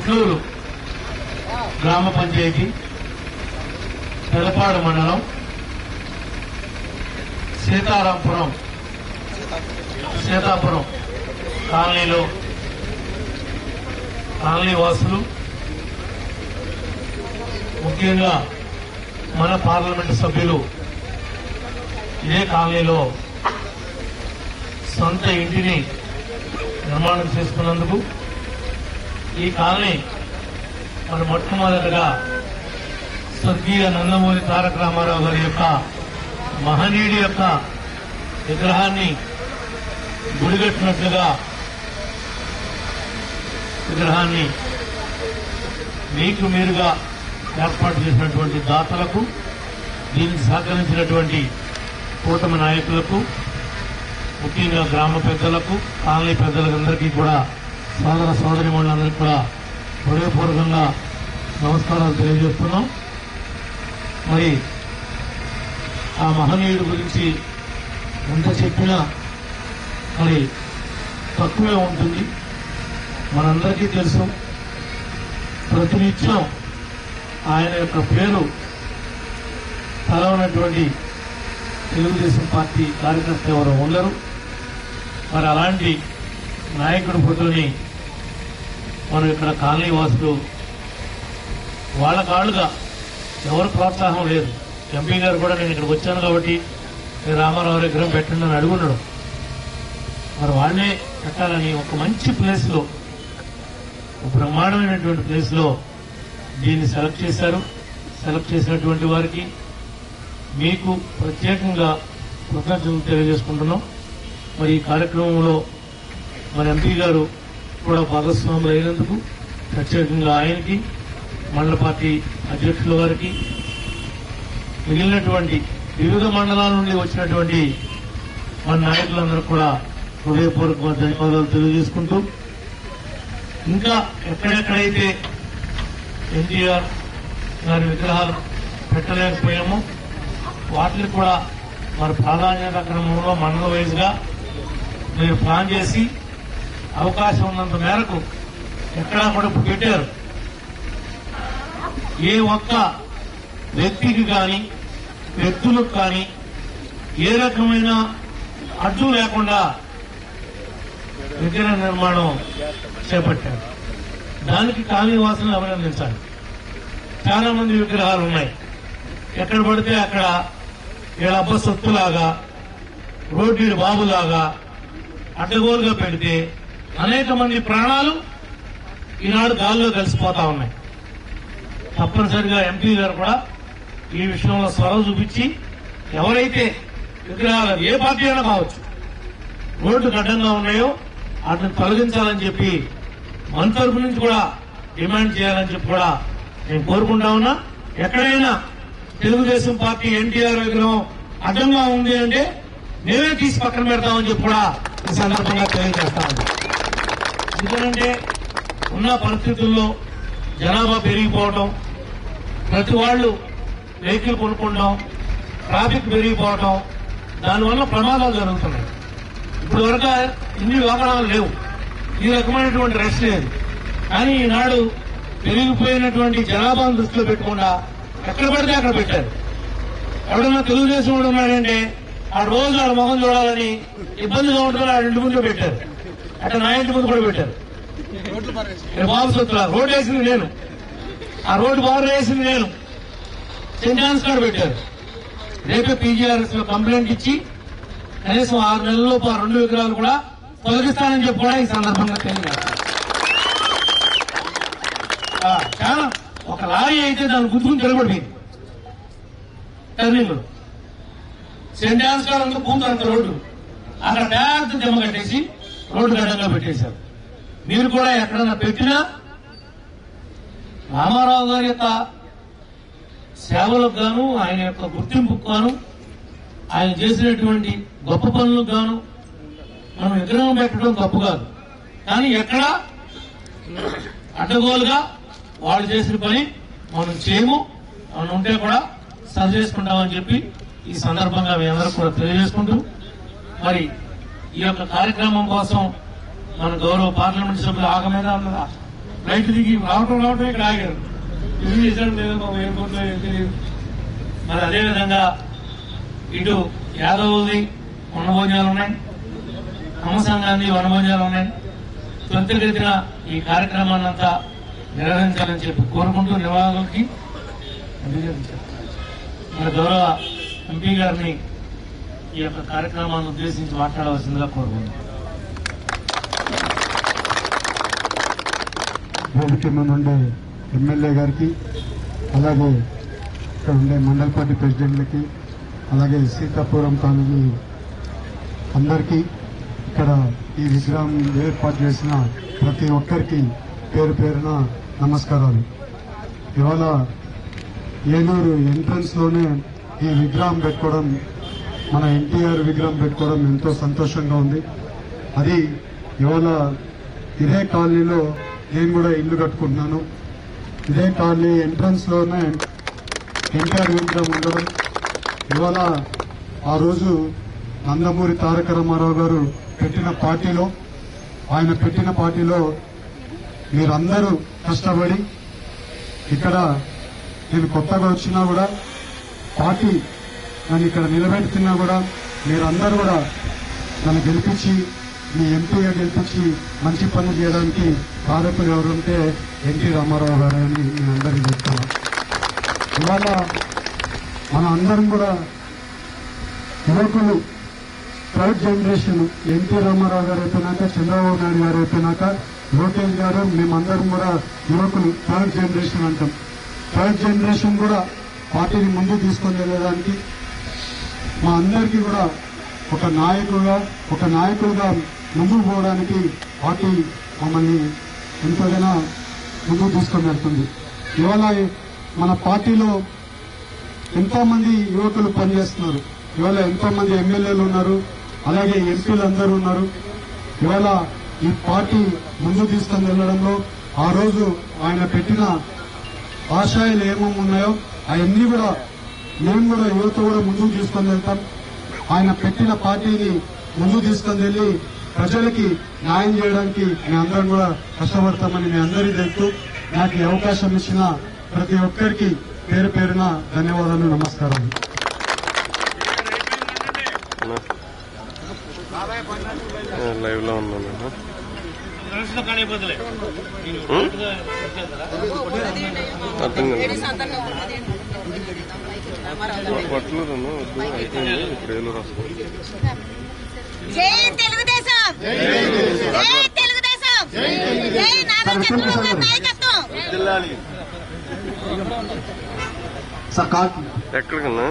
కొట్లూరు గ్రామ పంచాయతీ పెదపాడు మండలం సీతారాంపురం సీతాపురం కాలనీలో కాలనీ వాసులు ముఖ్యంగా మన పార్లమెంటు సభ్యులు ఇదే కాలనీలో సొంత ఇంటిని నిర్మాణం చేసుకున్నందుకు ఈ కాలనీ మన మొట్టమొదటగా స్వర్గీయ నందమూరి తారక రామారావు గారి యొక్క మహనీయుడి యొక్క విగ్రహాన్ని గుడిగట్టినట్లుగా విగ్రహాన్ని మీకు మీరుగా ఏర్పాటు చేసినటువంటి దాతలకు దీనికి సహకరించినటువంటి కూటమి నాయకులకు ముఖ్యంగా గ్రామ పెద్దలకు కాలనీ పెద్దలందరికీ కూడా సోదర సోదరి మండలందరికీ కూడా హృదయపూర్వకంగా నమస్కారాలు తెలియజేస్తున్నాం. మరి ఆ మహనీయుడి గురించి ఎంత చెప్పినా మరి తక్కువే ఉంటుంది. మనందరికీ తెలుసు. ప్రతినిత్యం ఆయన యొక్క పేరు తలవనటువంటి తెలుగుదేశం పార్టీ కార్యకర్త ఎవరు ఉండరు. మరి అలాంటి నాయకుడి ఫోటోని మనం ఇక్కడ కాలనీ వాసులు వాళ్ళ కాళ్ళుగా ఎవరు ప్రోత్సాహం లేదు. ఎంపీ గారు కూడా నేను ఇక్కడికి వచ్చాను కాబట్టి రామారావు విగ్రహం పెట్టండి అని అడుగున్నాడు. మరి వాళ్ళే పెట్టాలని ఒక మంచి ప్లేస్లో ఒక బ్రహ్మాండమైనటువంటి ప్లేస్లో దీన్ని సెలెక్ట్ చేశారు. సెలెక్ట్ చేసినటువంటి వారికి మీకు ప్రత్యేకంగా కృతజ్ఞతలు తెలియజేసుకుంటున్నాం. మరి ఈ కార్యక్రమంలో మన ఎంపీ గారు కూడా భాగస్వాములు అయినందుకు ప్రత్యేకంగా ఆయనకి మండల పార్టీ అధ్యక్షుల వారికి మిగిలినటువంటి వివిధ మండలాల నుండి వచ్చినటువంటి మన నాయకులందరూ కూడా హృదయపూర్వక ధన్యవాదాలు తెలియజేసుకుంటూ ఇంకా ఎక్కడెక్కడైతే ఎన్టీఆర్ గారి విగ్రహాలు పెట్టలేకపోయామో వాటిని కూడా మరి ప్రాధాన్యత క్రమంలో మండల వైజ్గా మీరు ప్లాన్ చేసి అవకాశం ఉన్నంత మేరకు ఎక్కడా కూడా పెట్టారు. ఏ ఒక్క వ్యక్తికి కానీ వ్యక్తులకు కానీ ఏ రకమైన అడ్డు లేకుండా విగ్రహ నిర్మాణం చేపట్టారు. దానికి కాలనీ వాసులను అభినందించాలి చాలా మంది విగ్రహాలు ఉన్నాయి. ఎక్కడ పడితే అక్కడ వీళ్ళ అబ్బ సొత్తులాగా రోడ్డు బాబులాగా అడ్డగోలుగా పెడితే అనేక మంది ప్రాణాలు ఈనాడు గాల్లో కలిసిపోతా ఉన్నాయి. తప్పనిసరిగా ఎంపీ గారు కూడా ఈ విషయంలో స్వరం చూపించి ఎవరైతే విగ్రహాలు ఏ పార్టీ అయినా కావచ్చు రోడ్డు అడ్డంగా ఉన్నాయో వాటిని తొలగించాలని చెప్పి మన తరపు నుంచి కూడా డిమాండ్ చేయాలని చెప్పి కూడా నేను కోరుకుంటా ఉన్నా. ఎక్కడైనా తెలుగుదేశం పార్టీ ఎన్టీఆర్ విగ్రహం అడ్డంగా ఉంది అంటే మేమే తీసి పక్కన పెడతామని చెప్పి కూడా ఈ సందర్భంగా తెలియజేస్తాను ఎందుకంటే ఉన్న పరిస్థితుల్లో జనాభా పెరిగిపోవటం ప్రతి వాళ్ళు వెహికల్ కొనుక్కోవడం ట్రాఫిక్ పెరిగిపోవటం దానివల్ల ప్రమాదాలు జరుగుతున్నాయి. ఇప్పుడు వరకు ఇన్ని వాహనాలు లేవు. ఈ రకమైనటువంటి రష్ లేదు. కానీ ఈనాడు పెరిగిపోయినటువంటి జనాభాను దృష్టిలో పెట్టకుండా ఎక్కడ పడితే అక్కడ పెట్టారు. ఎవడన్నా తెలుగుదేశం వాడు ఉన్నాడంటే ఆ రోజు ఆడ మొహం చూడాలని ఇబ్బందిగా ఉంటుందని ఆ ఇంటి ముందు పెట్టారు. అక్కడ నా ఇంటి ముందు కూడా పెట్టారు. బాబు సొత్తుల రోడ్డు వేసింది నేను. ఆ రోడ్డు బాగు వేసింది నేను. సెంట్ జాన్స్ కాడ పెట్టారు. రేపే పీజీఆర్ఎస్లో కంప్లైంట్ ఇచ్చి కనీసం ఆరు నెలల్లో రెండు విగ్రహాలు కూడా తొలగిస్తానని చెప్పి కూడా ఈ సందర్భంగా తెలియజేస్తాను చాలా ఒక లారీ అయితే దాన్ని గుర్తుకుని తిరగబడిపోయింది టర్నింగ్ సెంట్ జాన్స్ కాడ అంతా పూంతారు అంత రోడ్డు. అక్కడ పెద్ద దెమ్మ కట్టేసి రోడ్డు గడ్డంగా పెట్టేశారు. మీరు కూడా ఎక్కడన్నా పెట్టినా రామారావు గారి యొక్క సేవలకు గాను ఆయన యొక్క గుర్తింపుకు గాను ఆయన చేసినటువంటి గొప్ప పనులకు గాను మనం విగ్రహం పెట్టడం తప్పు కాదు. కానీ ఎక్కడ అడ్డగోలుగా వాళ్ళు చేసిన పని మనం చేయము. మనం ఉంటే కూడా సరి చేసుకుంటామని చెప్పి ఈ సందర్భంగా మీ అందరూ కూడా తెలియజేసుకుంటూ మరి ఈ యొక్క కార్యక్రమం కోసం మన గౌరవ పార్లమెంట్ సభ్యులు ఆగమేదా ఉన్నదా రైట్ దిగి రావటం రావటం ఇక్కడ ఆగారు. ఇది చేశాడు లేదో మా ఏం తెలియదు. మరి అదేవిధంగా ఇటు యాదవ్ది వనభోజనాలు ఉన్నాయి హమసంగాన్ని వనభోజనాలు ఉన్నాయి. త్వరితగతిన ఈ కార్యక్రమాన్ని అంతా నిర్వహించాలని చెప్పి కోరుకుంటూ నిర్వాహకులకి మన గౌరవ ఎంపీ గారిని ఈ యొక్క కార్యక్రమాన్ని ఉద్దేశించి మాట్లాడవలసిందిగా కోరుకుంటున్నాను. వేదిక నుండి ఎమ్మెల్యే గారికి అలాగే ఇక్కడ ఉండే మండల్ పార్టీ ప్రెసిడెంట్లకి అలాగే సీతాపురం కాలనీ అందరికీ ఇక్కడ ఈ విగ్రహం ఏర్పాటు చేసిన ప్రతి ఒక్కరికి పేరు పేరున నమస్కారాలు. ఇవాళ ఏలూరు ఎంట్రన్స్లోనే ఈ విగ్రహం పెట్టుకోవడం మన ఎన్టీఆర్ విగ్రహం పెట్టుకోవడం ఎంతో సంతోషంగా ఉంది. అది ఇవాళ ఇదే కాలనీలో నేను కూడా ఇల్లు కట్టుకుంటున్నాను. ఇదే కాలనీ ఎంట్రన్స్లోనే ఎన్టీఆర్ విగ్రహం ఉండడం. ఇవాళ ఆ రోజు నందమూరి తారక రామారావు గారు పెట్టిన పార్టీలో ఆయన పెట్టిన పార్టీలో మీరందరూ కష్టపడి ఇక్కడ నేను కొత్తగా వచ్చినా కూడా పార్టీ నన్ను ఇక్కడ నిలబెడుతున్నా కూడా మీరందరూ కూడా నన్ను గెలిపించి మీ ఎంపీగా గెలిపించి మంచి పనులు చేయడానికి కారకులు ఎవరుంటే ఎన్టీ రామారావు గారు అని నేను అందరికీ చెప్తాను ఇవాళ మన అందరం కూడా యువకులు థర్డ్ జనరేషన్ ఎన్టీ రామారావు గారు అయిపోయినాక చంద్రబాబు నాయుడు గారు అయిపోయినాక లోకేష్ గారు మేమందరం కూడా యువకులు థర్డ్ జనరేషన్ అంటాం. థర్డ్ జనరేషన్ కూడా పార్టీని ముందు తీసుకొని వెళ్ళడానికి మా అందరికీ కూడా ఒక నాయకుడుగా ఒక నాయకుడుగా ముందుకు పోవడానికి పార్టీ మమ్మల్ని ఎంతగానో ముందుకు తీసుకొని వెళ్తుంది. ఇవాళ మన పార్టీలో ఎంతో మంది యువకులు పనిచేస్తున్నారు. ఇవాళ ఎంతో మంది ఎమ్మెల్యేలు ఉన్నారు. అలాగే ఎంపీలు అందరూ ఉన్నారు. ఇవాళ ఈ పార్టీ ముందు తీసుకొని వెళ్ళడంలో ఆ రోజు ఆయన పెట్టిన ఆశయాలు ఏమేమి ఉన్నాయో అవన్నీ కూడా మేము కూడా యువత కూడా ముందుకు తీసుకొని వెళ్తాం. ఆయన పెట్టిన పార్టీని ముందుకు తీసుకొని వెళ్ళి ప్రజలకి న్యాయం చేయడానికి మీ అందరం కూడా కష్టపడతామని మీ అందరికీ తెలుస్తూ నాకు ఈ అవకాశం ఇచ్చిన ప్రతి ఒక్కరికి పేరు పేరున ధన్యవాదాలు నమస్కారాలు లైవ్లో ఉన్నాను అర్థం కాదు జై తెలుగుదేశం! జై తెలుగుదేశం. జై నారా చంద్రబాబు గారి నాయకత్వం! సార్ కాల్ ఎక్కడికన్నా?